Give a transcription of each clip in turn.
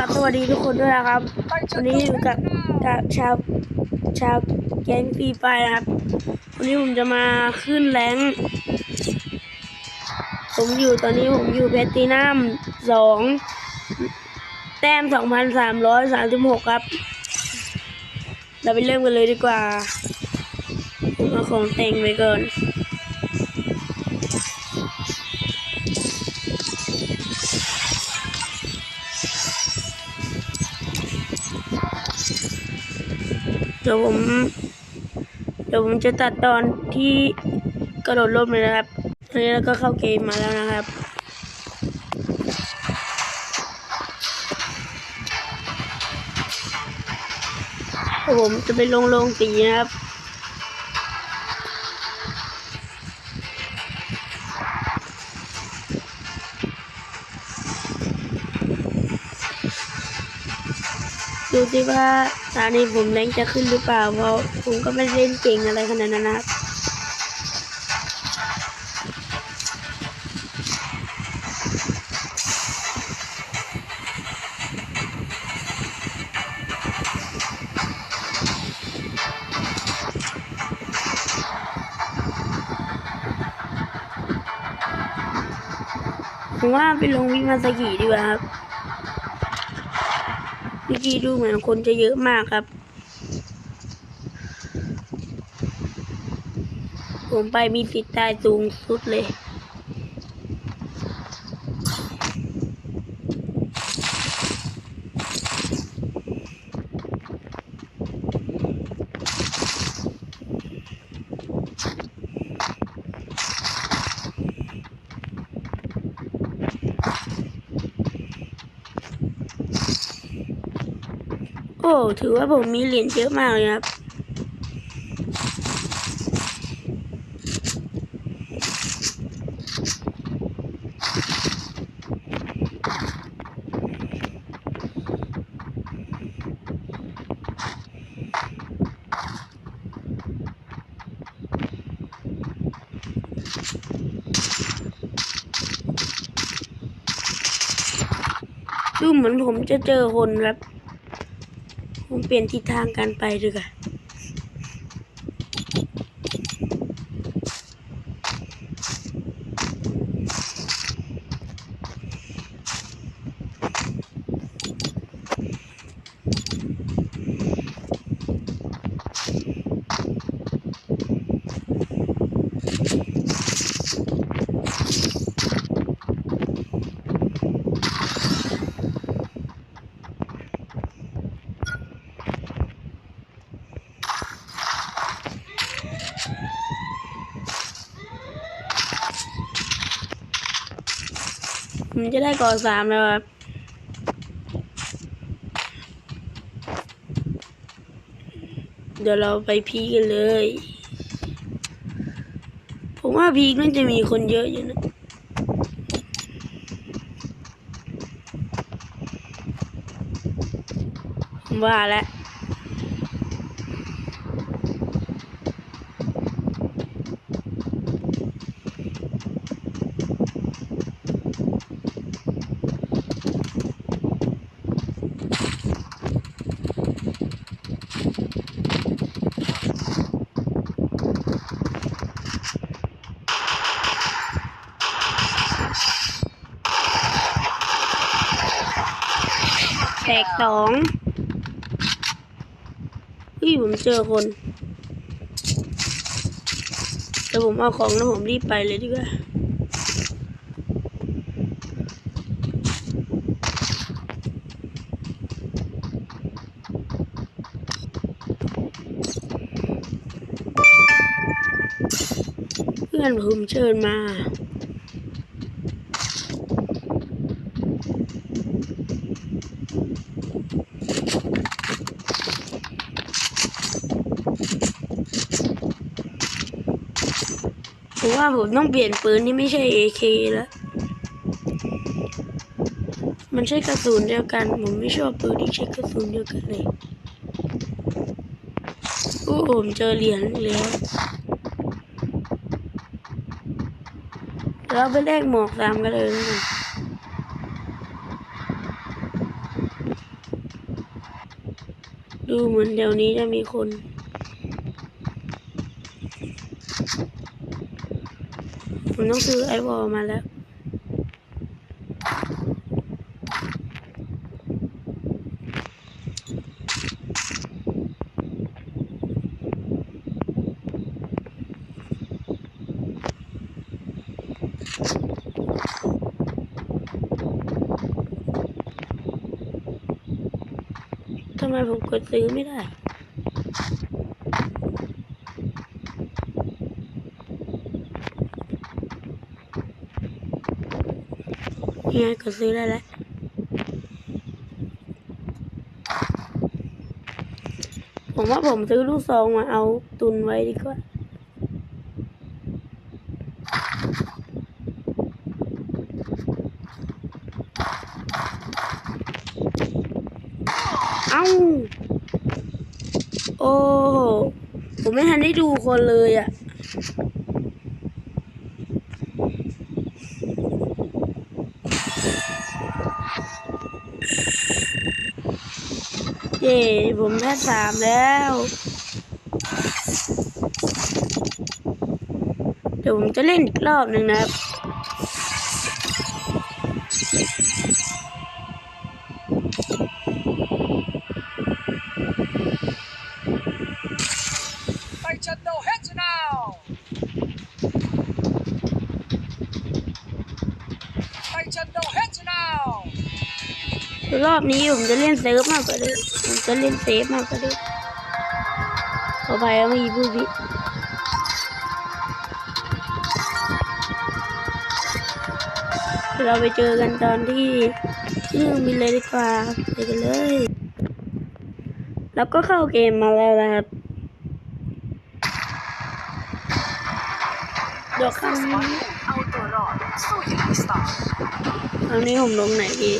ครับสวัสดีทุกคนด้วยนะครับ วันนี้อยู่กับกับชาวชาวแก๊งฟรีไฟนะครับ วันนี้ผมจะมาขึ้นแรงผมอยู่ตอนนี้ผมอยู่เพชรตีนัมสองแต้มสองพันสามร้อยสามสิบหกครับ เราไปเริ่มกันเลยดีกว่าผมเอาของแต่งไปก่อน ดี๋ยวผม เดี๋ยวผมจะตัดตอนที่กระโดดร่มเลยนะครับตอนนี้เราก็เข้าเกมมาแล้วนะครับเดี๋ยวผมจะไปลงลงตีนะครับ ดูสิว่าตอนนี้ผมแรงจะขึ้นหรือเปล่า เพราะผมก็ไม่เล่นเก่งอะไรขนาดนั้นนะครับผมว่าไปลงวิมาสกิดีกว่าครับ เมื่อกี้ดูเหมือนคนจะเยอะมากครับ ผมไปมีสิทธิ์ตายสูงสุดเลย อ้ถือว่าผมมีเหรียญเยอะมากเลยครับ ดูเหมือนผมจะเจอคนครับ ผมเปลี่ยนทิศทางการไปดีกว่ ผมจะได้ก่อสามแล้วครับเดี๋ยวเราไปพีกันเลย ผมว่าพีคน่าจะมีคนเยอะอยู่นะว่าแล้ว แตกสองเฮ้ยผมเจอคนแต่ผมเอาของแล้วผมรีบไปเลยดีกว่าเพื่อนผมเชิญมา ผมว่าผมต้องเปลี่ยนปืนนี่ไม่ใช่ AK แล้ว มันใช้กระสุนเดียวกัน ผมไม่ชอบปืนที่ใช้กระสุนเดียวกันเลยโอ้ผมเจอเหรียญแล้วเราไปแลกหมวกสามกันเลยนะดูเหมือนแถวนี้จะมีคน ผมต้องซื้อไอวอลมาแล้ว ทำไมผมกดซื้อไม่ได้ ยังไงกดซื้อได้แล้วผมว่าผมซื้อลูกซองมาเอาตุนไว้ดีกว่าเอ้าโอ้ ผมไม่ทันได้ดูคนเลยอะ่ะ ย่ผมได้สามแล้ว เดี๋ยวผมจะเล่นอีกรอบหนึ่งนะครับ Fight your no heads now! Fight your no heads now! รอบนี้ผมจะเล่นเซิร์ฟมากกว่าเดิมผม จะเล่นเซฟมากกว่าเดิมขอไปไม่มีผู้พิเราไปเจอกันตอนที่ที่เครื่องบินเลยดีกว่าไปกันเลยแล้วก็เข้าเกมมาแล้วนะครับเดี๋ยวครั้งนี้เอาตัวรอดสู้อย่างไม่สตอปครั้งนี้ผมลงไหนดี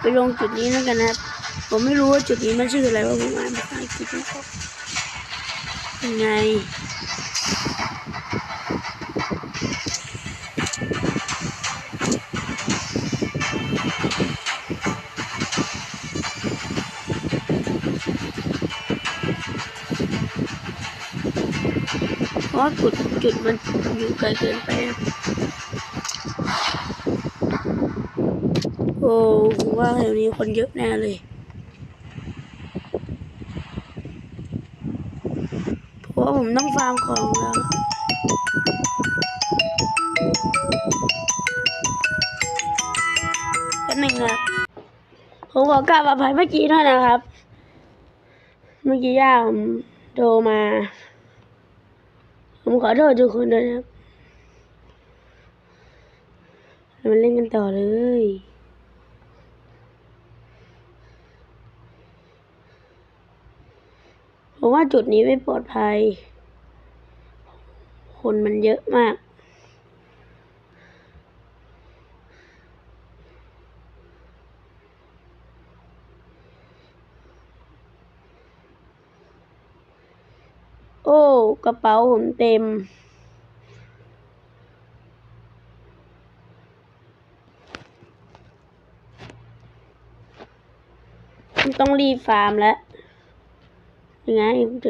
ไปลงจุดนี้แล้วกันนะครับ ผมไม่รู้ว่าจุดนี้มันชื่ออะไรว่าผมอ่านภาษาอังกฤษไม่ออกยังไงเพราะจุดจุดมันอยู่ไกลเกินไปอะ โอ้ว่าแถวนี้คนเยอะแน่เลยเพราะว่าผมต้องฟาร์มของแล้วแป๊บหนึ่งนะผมขอกลับอภัยเมื่อกี้ด้วยนะครับ เมื่อกี้ย่าผมโทรมา ผมขอโทษทุกคนด้วยนะครับมาเล่นกันต่อเลย ผมว่าจุดนี้ไม่ปลอดภัย คนมันเยอะมาก โอ้ กระเป๋าผมเต็มต้องรีฟาร์มแล้ว ยังไงผมเ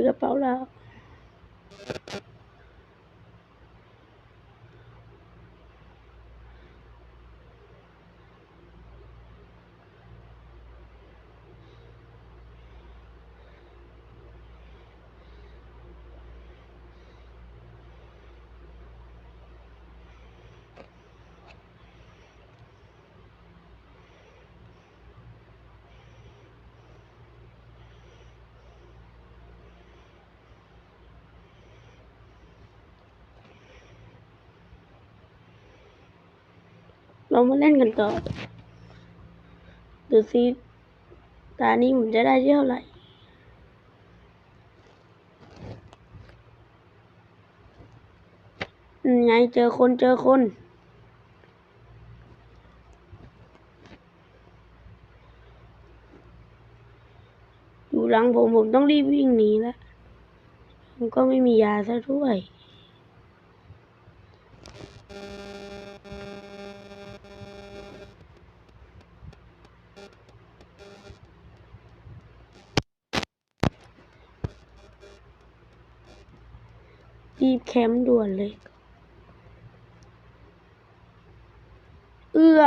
เป๋าแล้วเรามาเล่นกันต่อดูซิตานี้ผมจะได้เท่าไหร่ไงเจอคนเจอคนหลังผมผมต้องรีบวิ่งหนีแล้วผมก็ไม่มียาซะด้วย รีบแคมป์ด่วนเลย เอื้อ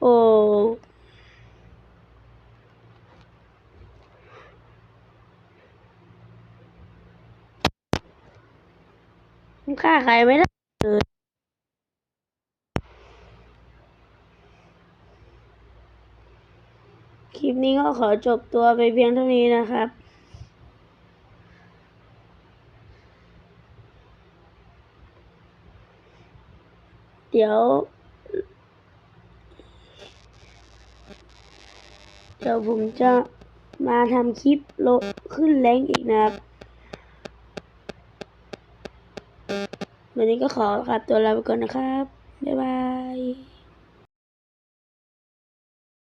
โอ้ฆ่าใครไม่ได้เลยคลิปนี้ก็ขอจบตัวไปเพียงเท่านี้นะครับ เดี๋ยวเดี๋ยวผมจะมาทำคลิปโลขึ้นแรงอีกนะครับวันนี้ก็ขอขับตัวลาไปก่อนนะครับ บ๊ายบาย